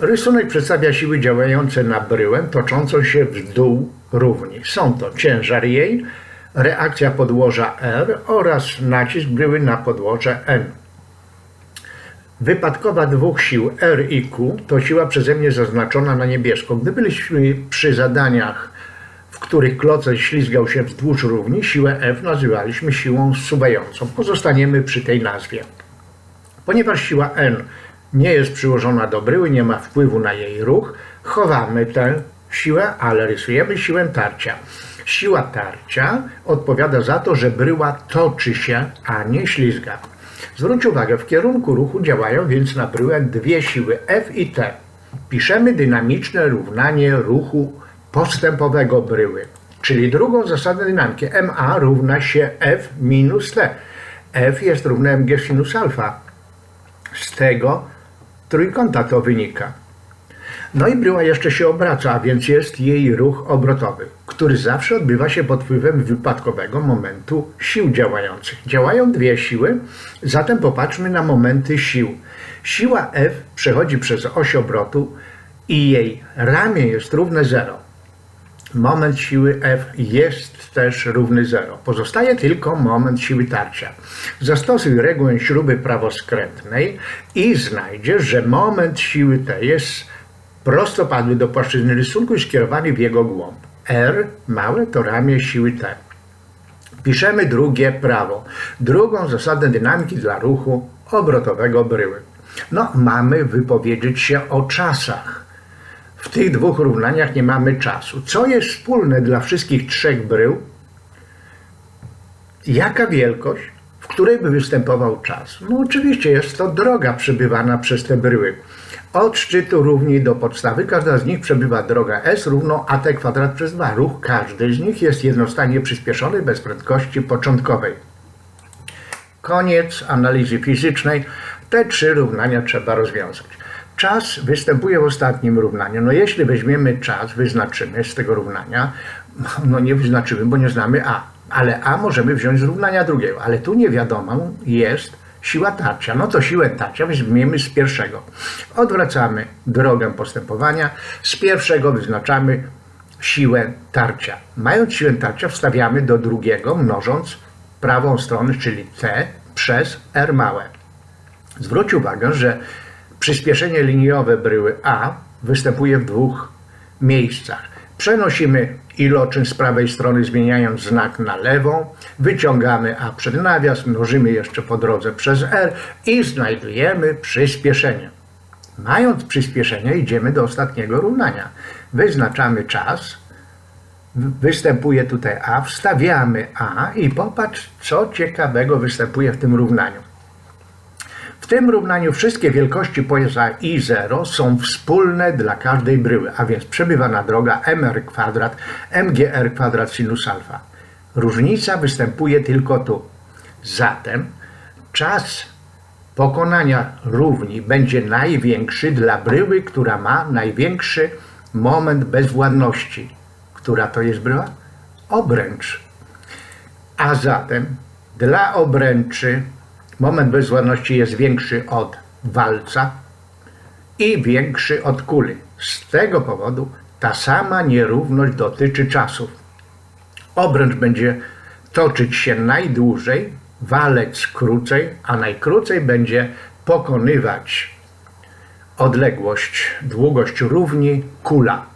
Rysunek przedstawia siły działające na bryłę, toczącą się w dół równi. Są to ciężar jej, reakcja podłoża R oraz nacisk bryły na podłoże N. Wypadkowa dwóch sił R i Q to siła przeze mnie zaznaczona na niebiesko. Gdy byliśmy przy zadaniach, w których klocek ślizgał się wzdłuż równi, siłę F nazywaliśmy siłą zsuwającą. Pozostaniemy przy tej nazwie. Ponieważ siła N nie jest przyłożona do bryły, nie ma wpływu na jej ruch, chowamy tę siłę, ale rysujemy siłę tarcia. Siła tarcia odpowiada za to, że bryła toczy się, a nie ślizga. Zwróć uwagę, w kierunku ruchu działają więc na bryłę dwie siły F i T. Piszemy dynamiczne równanie ruchu postępowego bryły, czyli drugą zasadę dynamiki. MA równa się F minus T. F jest równe mg sinus alfa. Z tego trójkąta to wynika. No i bryła jeszcze się obraca, a więc jest jej ruch obrotowy, który zawsze odbywa się pod wpływem wypadkowego momentu sił działających. Działają dwie siły, zatem popatrzmy na momenty sił. Siła F przechodzi przez oś obrotu i jej ramię jest równe 0. Moment siły F jest też równy 0. Pozostaje tylko moment siły tarcia. Zastosuj regułę śruby prawoskrętnej i znajdziesz, że moment siły T jest prostopadły do płaszczyzny rysunku i skierowany w jego głąb. R małe to ramię siły T. Piszemy drugie prawo. Drugą zasadę dynamiki dla ruchu obrotowego bryły. No, mamy wypowiedzieć się o czasach. W tych dwóch równaniach nie mamy czasu. Co jest wspólne dla wszystkich trzech brył? Jaka wielkość, w której by występował czas? No oczywiście jest to droga przebywana przez te bryły. Od szczytu równi do podstawy każda z nich przebywa droga S równo at kwadrat przez 2. Ruch każdej z nich jest jednostanie przyspieszony bez prędkości początkowej. Koniec analizy fizycznej. Te trzy równania trzeba rozwiązać. Czas występuje w ostatnim równaniu. No jeśli weźmiemy czas, wyznaczymy z tego równania, no nie wyznaczymy, bo nie znamy A, ale A możemy wziąć z równania drugiego, ale tu nie wiadomo jest siła tarcia. No to siłę tarcia weźmiemy z pierwszego. Odwracamy drogę postępowania, z pierwszego wyznaczamy siłę tarcia. Mając siłę tarcia wstawiamy do drugiego, mnożąc prawą stronę, czyli T przez R małe. Zwróć uwagę, że przyspieszenie liniowe bryły A występuje w dwóch miejscach. Przenosimy iloczyn z prawej strony, zmieniając znak na lewą, wyciągamy A przed nawias, mnożymy jeszcze po drodze przez R i znajdujemy przyspieszenie. Mając przyspieszenie, idziemy do ostatniego równania. Wyznaczamy czas, występuje tutaj A, wstawiamy A i popatrz, co ciekawego występuje w tym równaniu. Tym równaniu wszystkie wielkości poza I0 są wspólne dla każdej bryły, a więc przebywana droga mr kwadrat mgr kwadrat sinus alfa. Różnica występuje tylko tu. Zatem czas pokonania równi będzie największy dla bryły, która ma największy moment bezwładności. Która to jest bryła? Obręcz. A zatem dla obręczy moment bezwładności jest większy od walca i większy od kuli. Z tego powodu ta sama nierówność dotyczy czasów. Obręcz będzie toczyć się najdłużej, walec krócej, a najkrócej będzie pokonywać odległość, długość równi kula.